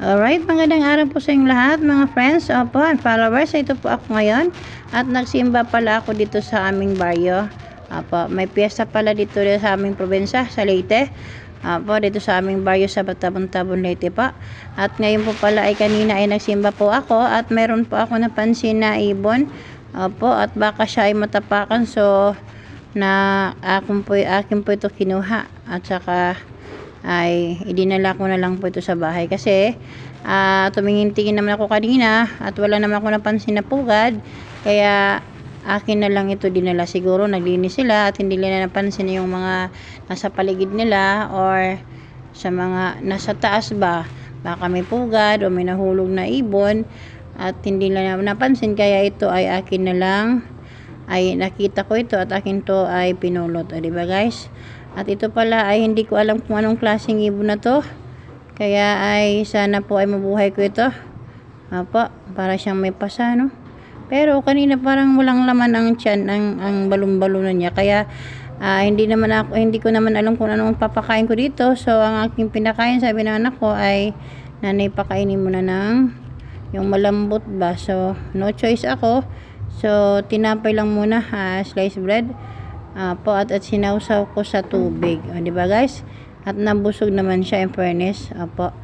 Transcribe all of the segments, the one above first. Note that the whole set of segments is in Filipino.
Alright, magandang araw po sa inyong lahat mga friends, opo, and followers. Ito po ako ngayon at nagsimba pala ako dito sa aming baryo. Opo, may piyesta pala dito sa aming probinsya, sa Leyte. Opo, dito sa aming baryo sa Batabon-Tabon, Leyte pa. At ngayon po pala ay kanina ay nagsimba po ako at meron po ako napansin na ibon. Opo, at baka siya ay matapakan so na akin po, akin po ito kinuha at saka ay idinala ko na lang po ito sa bahay. Kasi ah tumingin-tingin naman ako kanina at wala naman ako napansin na pugad. Kaya akin na lang ito dinala. Siguro naglinis sila at hindi nila napansin yung mga nasa paligid nila or sa mga nasa taas ba. Baka may pugad o may nahulog na ibon at hindi nila napansin. Kaya ito ay akin na lang ay nakita ko ito at akin to ay pinulot. O diba guys at ito pala ay hindi ko alam kung anong klaseng ibon na to. Kaya ay sana po ay mabuhay ko ito. Apo, para siyang may pasa, no? Pero kanina parang walang laman ang tiyan, ang, ang balon-balunan niya. Kaya ah, hindi naman ako, hindi ko naman alam kung anong papakain ko dito. So, ang aking pinakain, sabi ng anak ko ay, nanay pakainin mo na ng yung malambot ba. So, no choice ako. So, tinapay lang muna, ha, sliced bread. Apo, at, at sinausaw ko sa tubig. O, di ba guys? At nabusog naman siya in fairness. Apo.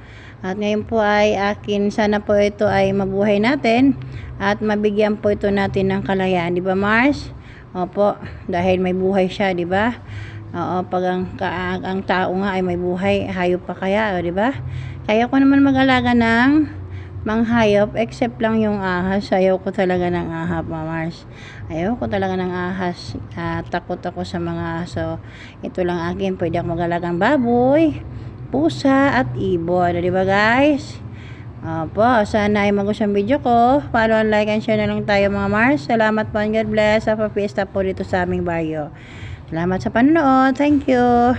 At ngayon po ay akin, sana po ito ay mabuhay natin. At mabigyan po ito natin ng kalayaan. Di ba Mars? Opo, dahil may buhay siya, di ba? Oo, pag ang, ka, ang tao nga ay may buhay, hayop pa kaya, di ba? Kaya ko naman mag-alaga ng manghayop except lang yung ahas ayaw ko talaga ng ahas mamars ayaw ko talaga ng ahas Ah, takot ako sa mga aso ito lang akin pwede ako mag-alagang baboy pusa at ibon di ba guys Opo, sana ay magusto ang video ko. Follow and like and share na lang tayo mga Mars. Salamat po and God bless. Sa papiesta po dito sa aming baryo. Salamat sa panonood. Thank you.